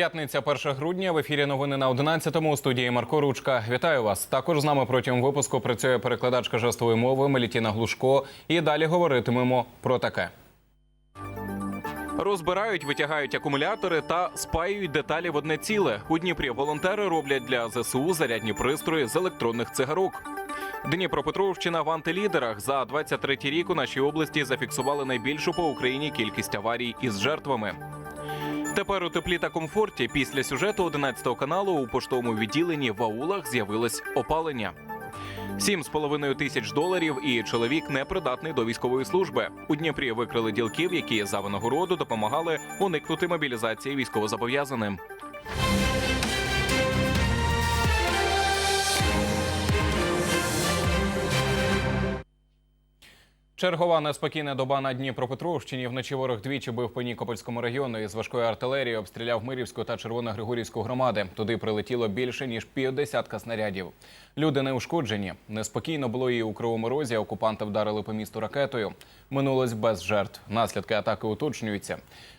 П'ятниця, 1 грудня. В ефірі новини на 11-му у студії Марко Ручка. Вітаю вас. Також з нами протягом випуску працює перекладачка жестової мови Мелітіна Глушко. І далі говоритимемо про таке. Розбирають, витягають акумулятори та спаюють деталі в одне ціле. У Дніпрі волонтери роблять для ЗСУ зарядні пристрої з електронних цигарок. Дніпропетровщина в антилідерах за 23 рік у нашій області зафіксували найбільшу по Україні кількість аварій із жертвами. Тепер у теплі та комфорті після сюжету 11 каналу у поштовому відділенні в аулах з'явилось опалення. Сім з половиною тисяч доларів і чоловік непридатний до військової служби. У Дніпрі викрили ділків, які за винагороду допомагали уникнути мобілізації військовозобов'язаним. Чергова неспокійна доба на Дніпропетровщині. Вночі ворог двічі бив по Нікопольському району із важкої артилерії обстріляв Мирівську та Червоногригорівську громади. Туди прилетіло більше ніж півдесятка снарядів. Люди не ушкоджені. Неспокійно було і у Кривому Розі. Окупанти вдарили по місту ракетою. Минулось без жертв. Наслідки атаки уточнюються.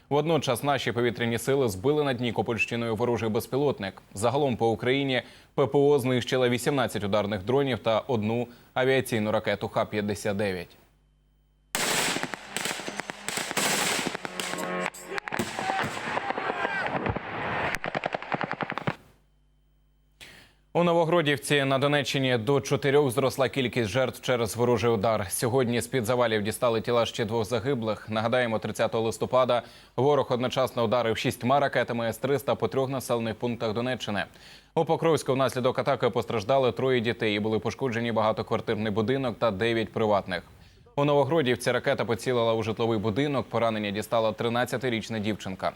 Водночас наші повітряні сили збили над Нікопольщиною ворожий безпілотник. Загалом по Україні ППО знищила 18 ударних дронів та одну авіаційну ракету Х-59. У Новогродівці на Донеччині до чотирьох зросла кількість жертв через ворожий удар. Сьогодні з під завалів дістали тіла ще двох загиблих. Нагадаємо, 30 листопада ворог одночасно ударив шістьма ракетами С-300 по трьох населених пунктах Донеччини. У Покровську внаслідок атаки постраждали троє дітей і були пошкоджені багатоквартирний будинок та дев'ять приватних. У Новогродівці ракета поцілила у житловий будинок. Поранення дістала 13-річна дівчинка.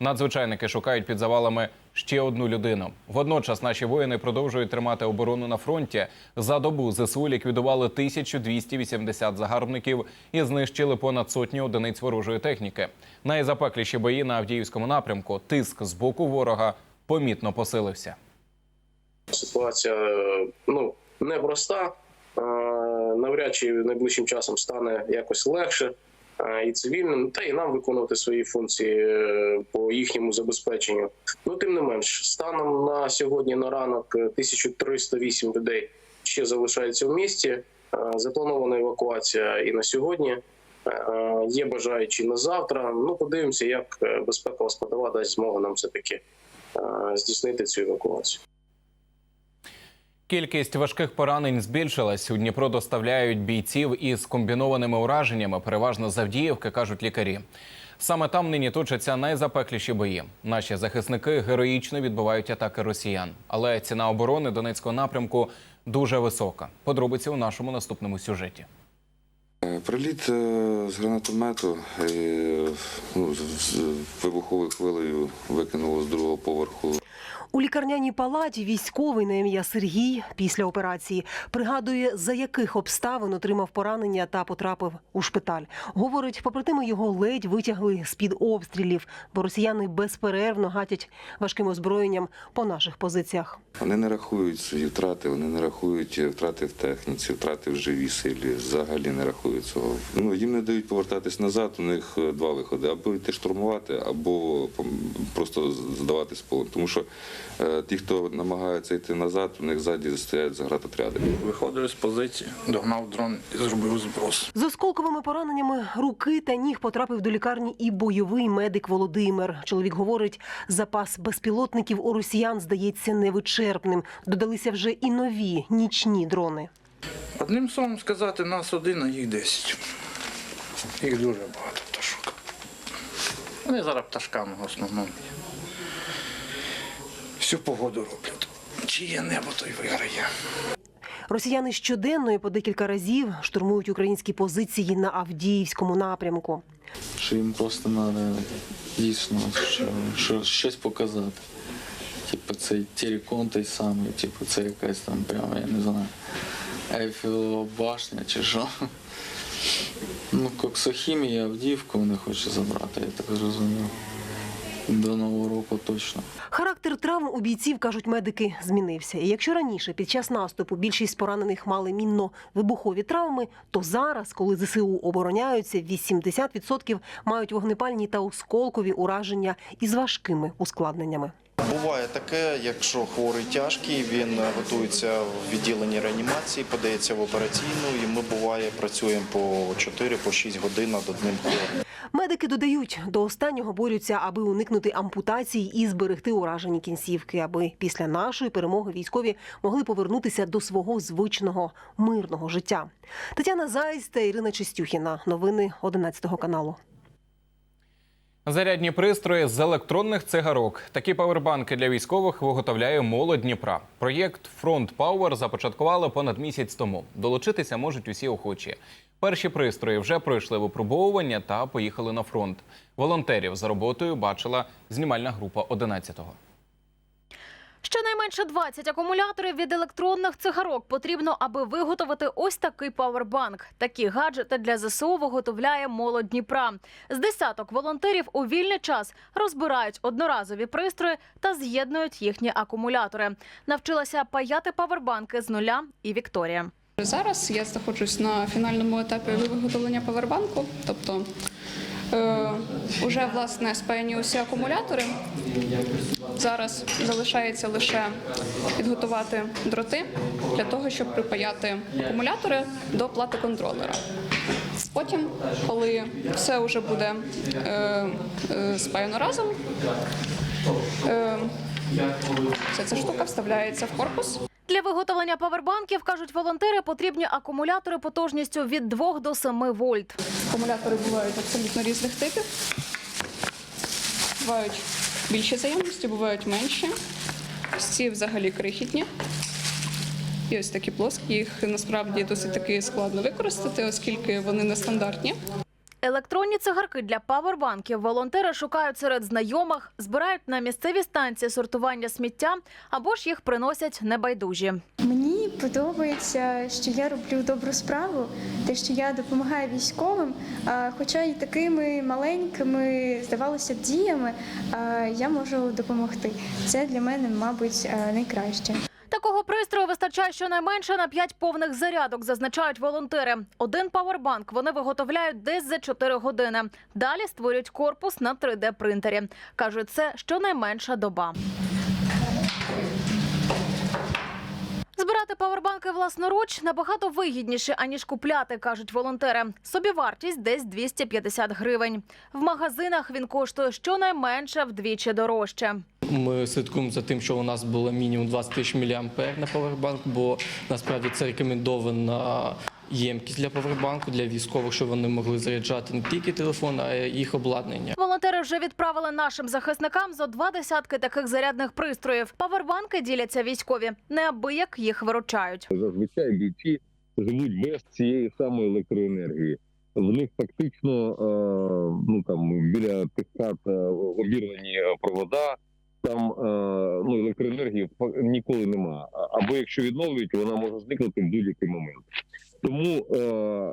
Надзвичайники шукають під завалами ще одну людину. Водночас наші воїни продовжують тримати оборону на фронті. За добу ЗСУ ліквідували 1280 загарбників і знищили понад сотню одиниць ворожої техніки. Найзапекліші бої на Авдіївському напрямку. Тиск з боку ворога помітно посилився. Ситуація е, ну непроста. Е, Навряд чи найближчим часом стане якось легше е, і цивільним, та і нам виконувати свої функції е, по їхньому забезпеченню. Ну тим не менш, станом на сьогодні на ранок е, 1308 людей ще залишаються в місті. Е, Запланована евакуація і на сьогодні. Е, Є бажаючі на завтра. Ну подивимося, як е, безпекова складова дасть змогу нам все таки здійснити цю евакуацію. Кількість важких поранень збільшилась. У Дніпро доставляють бійців із комбінованими ураженнями, переважно з Авдіївки, кажуть лікарі. Саме там нині точаться найзапекліші бої. Наші захисники героїчно відбивають атаки росіян. Але ціна оборони Донецького напрямку дуже висока. Подробиці у нашому наступному сюжеті. Е, Приліт е, з гранатомету е, ну, з вибуховою хвилею викинуло з другого поверху. У лікарняній палаті військовий на ім'я Сергій після операції пригадує, за яких обставин отримав поранення та потрапив у шпиталь. Говорить, попри його ледь витягли з під обстрілів, бо росіяни безперервно гатять важким озброєнням по наших позиціях. Вони не рахують свої втрати, вони не рахують втрати в техніці, втрати в живій силі. Взагалі не рахують цього. Ну їм не дають повертатись назад. У них е, два виходи: або йти штурмувати, або просто здаватись полон. Тому що е, ті, хто намагається йти назад, у них ззаді стоять загратотряди. Виходив з позиції, догнав дрон і зробив зброс. З осколковими пораненнями руки та ніг потрапив до лікарні і бойовий медик Володимир. Чоловік говорить, запас безпілотників у росіян здається невичерпним. Додалися вже і нові нічні дрони. Одним словом сказати, нас один, а їх десять. Їх дуже багато пташок. Вони зараз пташками в основному. Всю погоду роблять. Чиє небо, той виграє. Росіяни щоденно і по декілька разів штурмують українські позиції на Авдіївському напрямку. що їм просто треба дійсно що, що щось показати. Типу цей Терекон той самий, типу це якась там прямо, я не знаю, Ейфелева башня чи що. Ну, Коксохімія, Авдіївку вони хочуть забрати, я так зрозумів. До Нового року точно. Характер травм у бійців, кажуть медики, змінився. І якщо раніше під час наступу більшість поранених мали мінно-вибухові травми, то зараз, коли ЗСУ обороняються, 80% мають вогнепальні та осколкові ураження із важкими ускладненнями. Буває таке, якщо хворий тяжкий, він е, готується в відділенні реанімації, подається в операційну, і ми буває працюємо по 4-6 годин над одним хворим. Медики додають, до останнього борються, аби уникнути ампутації і зберегти уражені кінцівки, аби після нашої перемоги військові могли повернутися до свого звичного мирного життя. Тетяна Заєць та Ірина Чистюхіна. Новини 11 каналу. Зарядні пристрої з електронних цигарок. Такі павербанки для військових виготовляє молодь Дніпра. Проєкт Фронт Пауер започаткували понад місяць тому. Долучитися можуть усі охочі. Перші пристрої вже пройшли випробовування та поїхали на фронт. Волонтерів за роботою бачила знімальна група 11-го. Щонайменше 20 акумуляторів від електронних цигарок потрібно, аби виготовити ось такий павербанк. Такі гаджети для ЗСУ виготовляє молодь Дніпра. З десяток волонтерів у вільний час розбирають одноразові пристрої та з'єднують їхні акумулятори. Навчилася паяти павербанки з нуля і Вікторія. Зараз я знаходжусь на фінальному етапі виготовлення павербанку, тобто е, вже власне спаяні усі акумулятори. Зараз залишається лише підготувати дроти для того, щоб припаяти акумулятори до плати контролера. Потім, коли все вже буде е, е, спаяно разом, е, вся ця штука вставляється в корпус. Для виготовлення павербанків, кажуть волонтери, потрібні акумулятори потужністю від 2 до 7 вольт. Акумулятори бувають абсолютно різних типів. Бувають більші заємності, бувають менші. Ці взагалі крихітні. І ось такі плоскі. Їх насправді досить таки складно використати, оскільки вони нестандартні. Електронні цигарки для павербанків волонтери шукають серед знайомих, збирають на місцеві станції сортування сміття або ж їх приносять небайдужі. Мені подобається, що я роблю добру справу, те, що я допомагаю військовим. Хоча і такими маленькими, здавалося б, діями я можу допомогти. Це для мене, мабуть, найкраще. Такого пристрою вистачає щонайменше на 5 повних зарядок, зазначають волонтери. Один павербанк вони виготовляють десь за 4 години. Далі створюють корпус на 3D-принтері. Кажуть, це щонайменша доба. Збирати павербанки власноруч набагато вигідніше, аніж купляти, кажуть волонтери. Собівартість десь 250 гривень. В магазинах він коштує щонайменше вдвічі дорожче. Ми слідкуємо за тим, що у нас було мінімум 20 тисяч мА на павербанк, бо насправді це рекомендована ємкість для павербанку для військових, щоб вони могли заряджати не тільки телефон, а й їх обладнання. Волонтери вже відправили нашим захисникам зо два десятки таких зарядних пристроїв. Павербанки діляться військові, неабияк їх виручають. зазвичай бійці живуть без цієї самої електроенергії. В них фактично е, ну там біля тих хат е, обірвані провода. Там е, ну електроенергії ніколи нема. Або якщо відновлюють, вона може зникнути в будь-який момент. Тому е,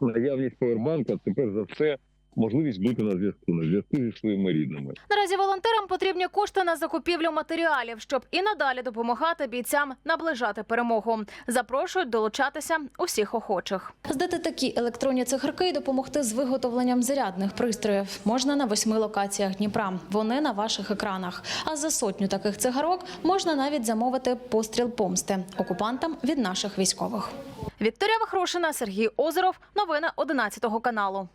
наявність повербанка це перш за все можливість бути на зв'язку, на зв'язку зі своїми рідними. Наразі волонтерам потрібні кошти на закупівлю матеріалів, щоб і надалі допомагати бійцям наближати перемогу. Запрошують долучатися усіх охочих. Здати такі електронні цигарки і допомогти з виготовленням зарядних пристроїв можна на восьми локаціях Дніпра. Вони на ваших екранах. А за сотню таких цигарок можна навіть замовити постріл помсти окупантам від наших військових. Вікторія Вахрушина, Сергій Озеров. Новини 11 каналу.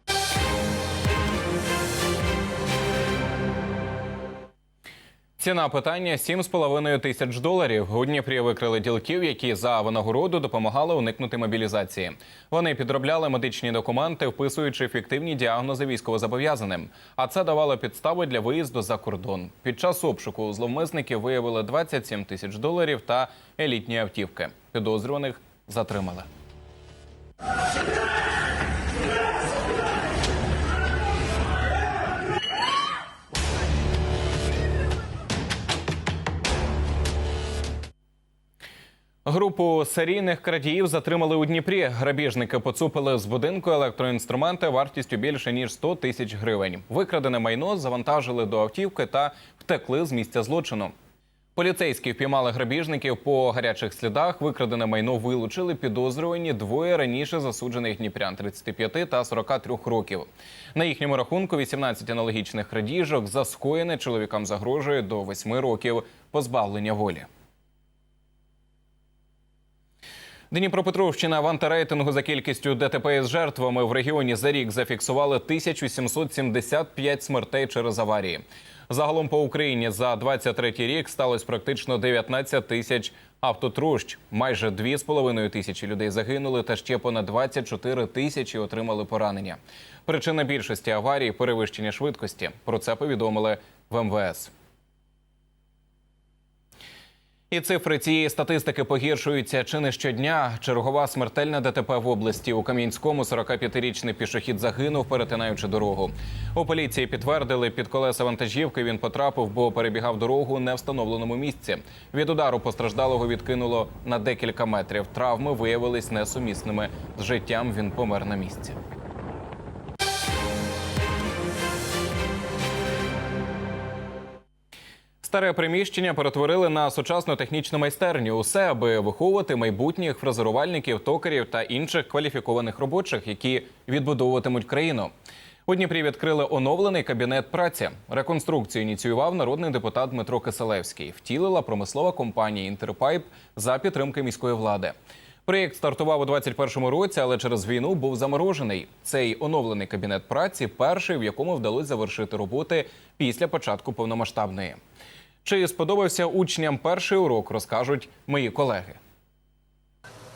Ціна питання 7,5 тисяч доларів. У Дніпрі викрили ділків, які за винагороду допомагали уникнути мобілізації. Вони підробляли медичні документи, вписуючи фіктивні діагнози військовозобов'язаним. А це давало підстави для виїзду за кордон. Під час обшуку зловмисників виявили 27 тисяч доларів та елітні автівки. Підозрюваних затримали. Групу серійних крадіїв затримали у Дніпрі. Грабіжники поцупили з будинку електроінструменти вартістю більше ніж 100 тисяч гривень. Викрадене майно завантажили до автівки та втекли з місця злочину. Поліцейські впіймали грабіжників по гарячих слідах. Викрадене майно вилучили підозрювані двоє раніше засуджених дніпрян 35 та 43 років. На їхньому рахунку 18 аналогічних крадіжок за скоєне чоловікам загрожує до 8 років позбавлення волі. Дніпропетровщина в антирейтингу за кількістю ДТП з жертвами в регіоні за рік зафіксували 1775 смертей через аварії. Загалом по Україні за 23 рік сталося практично 19 тисяч автотрущ. Майже 2,5 тисячі людей загинули, та ще понад 24 тисячі отримали поранення. Причина більшості аварій перевищення швидкості. Про це повідомили в МВС. І цифри цієї статистики погіршуються чи не щодня. Чергова смертельна ДТП в області у Кам'янському 45-річний пішохід загинув, перетинаючи дорогу. У поліції підтвердили, під колеса вантажівки він потрапив, бо перебігав дорогу не встановленому місці. Від удару постраждалого відкинуло на декілька метрів. Травми виявились несумісними з життям. Він помер на місці. Старе приміщення перетворили на сучасну технічну майстерню. Усе, аби виховувати майбутніх фрезерувальників, токарів та інших кваліфікованих робочих, які відбудовуватимуть країну. У Дніпрі відкрили оновлений кабінет праці. Реконструкцію ініціював народний депутат Дмитро Киселевський. Втілила промислова компанія Інтерпайп за підтримки міської влади. Проєкт стартував у 2021 році, але через війну був заморожений. Цей оновлений кабінет праці перший, в якому вдалося завершити роботи після початку повномасштабної. Чи сподобався учням перший урок, розкажуть мої колеги.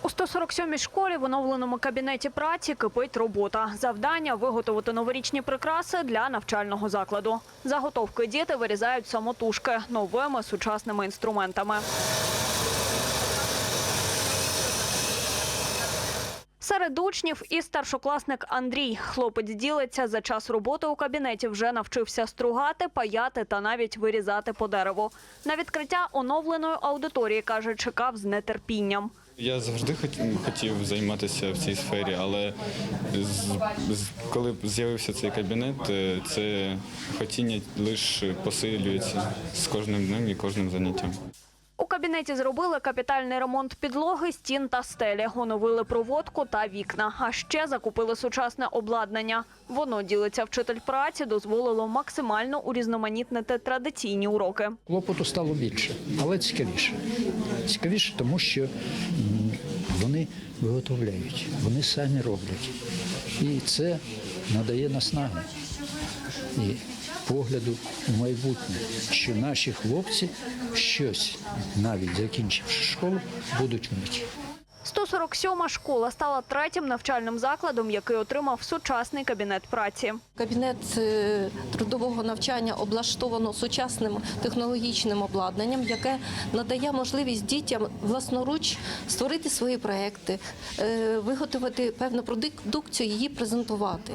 У 147-й школі в оновленому кабінеті праці кипить робота. Завдання виготовити новорічні прикраси для навчального закладу. Заготовки діти вирізають самотужки новими сучасними інструментами. Серед учнів і старшокласник Андрій. Хлопець ділиться за час роботи у кабінеті. Вже навчився стругати, паяти та навіть вирізати по дереву. На відкриття оновленої аудиторії каже, чекав з нетерпінням. Я завжди хотів займатися в цій сфері, але коли з'явився цей кабінет, е, це хотіння лише посилюється з кожним днем і кожним заняттям. У кабінеті зробили капітальний ремонт підлоги, стін та стелі, оновили проводку та вікна. А ще закупили сучасне обладнання. Воно ділиться вчитель праці, дозволило максимально урізноманітнити традиційні уроки. Клопоту стало більше, але цікавіше. Цікавіше, тому що вони виготовляють, вони самі роблять. І це надає наснаги і погляду в майбутнє, що наші хлопці щось, навіть закінчивши школу, будуть вміти. 147-ма школа стала третім навчальним закладом, який отримав сучасний кабінет праці. Кабінет е, трудового навчання облаштовано сучасним технологічним обладнанням, яке надає можливість дітям власноруч створити свої проекти, е, виготовити певну продукцію, її презентувати.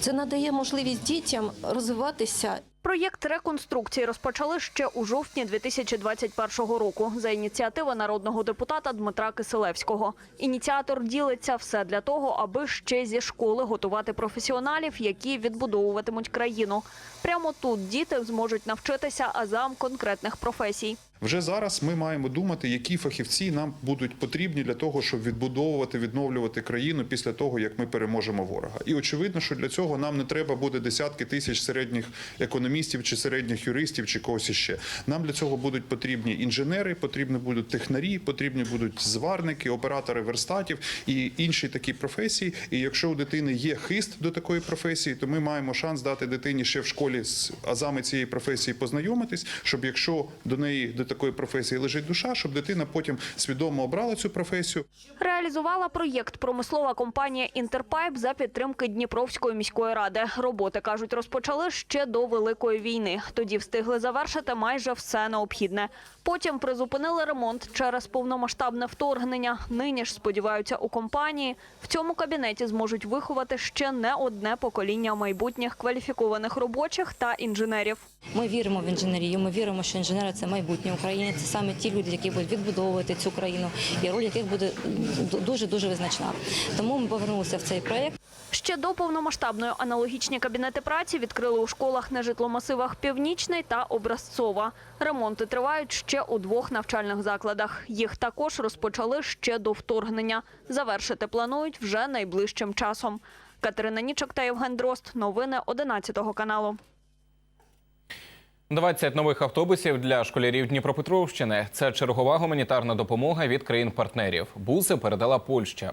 Це надає можливість дітям розвиватися Проєкт реконструкції розпочали ще у жовтні 2021 року за ініціативи народного депутата Дмитра Киселевського. Ініціатор ділиться все для того, аби ще зі школи готувати професіоналів, які відбудовуватимуть країну. Прямо тут діти зможуть навчитися азам конкретних професій. Вже зараз ми маємо думати, які фахівці нам будуть потрібні для того, щоб відбудовувати, відновлювати країну після того, як ми переможемо ворога. І очевидно, що для цього нам не треба буде десятки тисяч середніх економістів чи середніх юристів чи когось іще. Нам для цього будуть потрібні інженери, потрібні будуть технарі, потрібні будуть зварники, оператори верстатів і інші такі професії. І якщо у дитини є хист до такої професії, то ми маємо шанс дати дитині ще в школі з азами цієї професії познайомитись, щоб якщо до неї до такої професії лежить душа, щоб дитина потім свідомо обрала цю професію. Реалізувала проєкт промислова компанія Інтерпайп за підтримки Дніпровської міської ради. Роботи кажуть, розпочали ще до великої війни. Тоді встигли завершити майже все необхідне. Потім призупинили ремонт через повномасштабне вторгнення. Нині ж сподіваються у компанії в цьому кабінеті зможуть виховати ще не одне покоління майбутніх кваліфікованих робочих та інженерів. Ми віримо в інженерію. Ми віримо, що інженери це майбутнє країні. Це саме ті люди, які будуть відбудовувати цю країну, і роль яких буде дуже дуже визначна. Тому ми повернулися в цей проєкт. Ще до повномасштабної аналогічні кабінети праці відкрили у школах на житломасивах Північний та Образцова. Ремонти тривають ще у двох навчальних закладах. Їх також розпочали ще до вторгнення. Завершити планують вже найближчим часом. Катерина Нічок та Євген Дрозд. Новини 11 каналу. 20 нових автобусів для школярів Дніпропетровщини. Це чергова гуманітарна допомога від країн-партнерів. Буси передала Польща.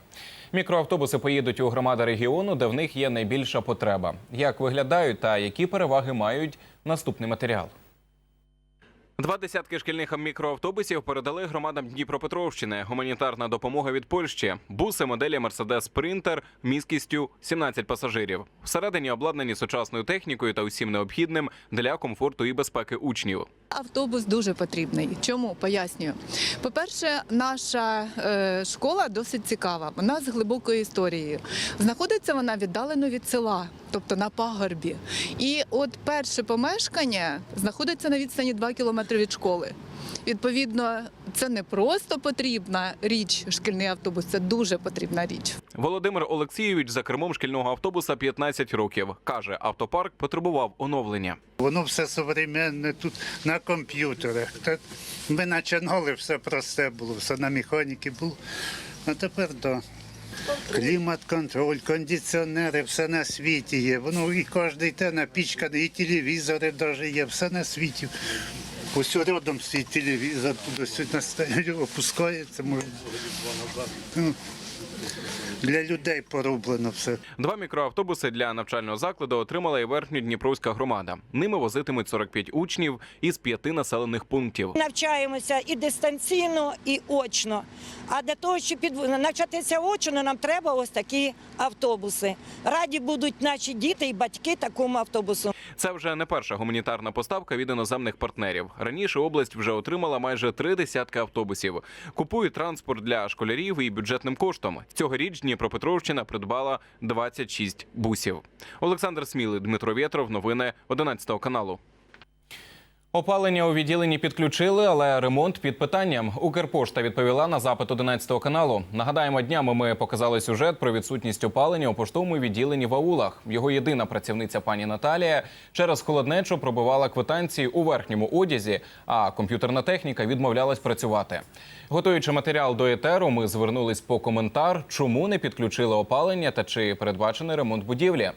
Мікроавтобуси поїдуть у громади регіону, де в них є найбільша потреба. Як виглядають та які переваги мають наступний матеріал. Два десятки шкільних мікроавтобусів передали громадам Дніпропетровщини. Гуманітарна допомога від Польщі. Буси моделі Mercedes Sprinter міськістю 17 пасажирів. Всередині обладнані сучасною технікою та усім необхідним для комфорту і безпеки учнів. Автобус дуже потрібний. Чому пояснюю? По-перше, наша е, школа досить цікава. Вона з глибокою історією. Знаходиться вона віддалено від села, тобто на пагорбі. І от перше помешкання знаходиться на відстані 2 кілометри від школи. Відповідно, це не просто потрібна річ, шкільний автобус, це дуже потрібна річ. Володимир Олексійович за кермом шкільного автобуса 15 років. Каже, автопарк потребував оновлення. Воно все современне тут на комп'ютерах. Ми починали, все просте було, все на механіки було. А тепер да. Клімат-контроль, кондиціонери, все на світі є. Воно і кожен те напічканий, і телевізори навіть є, все на світі. Ось рядом свій телевізор, туди сюди опускається. Можна. Для людей пороблено все. Два мікроавтобуси для навчального закладу отримала і верхньодніпровська громада. Ними возитимуть 45 учнів із п'яти населених пунктів. Навчаємося і дистанційно, і очно. А для того, щоб під... навчатися очно, нам треба ось такі автобуси. Раді будуть наші діти і батьки такому автобусу. Це вже не перша гуманітарна поставка від іноземних партнерів. Раніше область вже отримала майже три десятки автобусів. Купують транспорт для школярів і бюджетним коштом. Цьогоріч Дніпропетровщина придбала 26 бусів. Олександр Сміли, Дмитро Вєтров. Новини 11 каналу. Опалення у відділенні підключили, але ремонт під питанням. Укрпошта відповіла на запит 11 каналу. Нагадаємо, днями ми показали сюжет про відсутність опалення у поштовому відділенні в аулах. Його єдина працівниця пані Наталія через холоднечу пробивала квитанції у верхньому одязі, а комп'ютерна техніка відмовлялась працювати. Готуючи матеріал до етеру, ми звернулись по коментар, чому не підключили опалення та чи передбачений ремонт будівлі.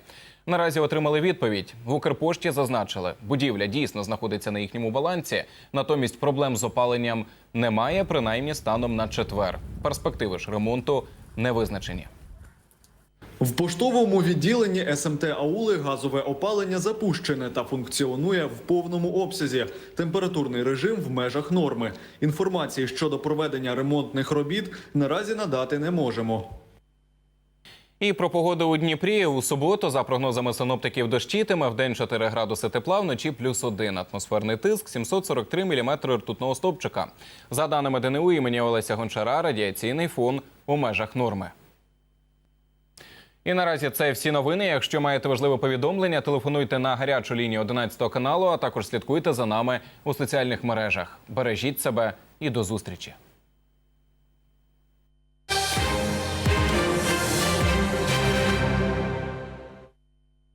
Наразі отримали відповідь. В Укрпошті зазначили, будівля дійсно знаходиться на їхньому балансі, натомість проблем з опаленням немає, принаймні станом на четвер. Перспективи ж ремонту не визначені. В поштовому відділенні СМТ Аули газове опалення запущене та функціонує в повному обсязі. Температурний режим в межах норми. Інформації щодо проведення ремонтних робіт наразі надати не можемо. І про погоду у Дніпрі у суботу, за прогнозами синоптиків, дощитиме в день 4 градуси тепла, вночі плюс 1. Атмосферний тиск 743 мм ртутного стовпчика. За даними ДНУ імені Олеся Гончара, радіаційний фон у межах норми. І наразі це всі новини. Якщо маєте важливе повідомлення, телефонуйте на гарячу лінію 11 каналу, а також слідкуйте за нами у соціальних мережах. Бережіть себе і до зустрічі.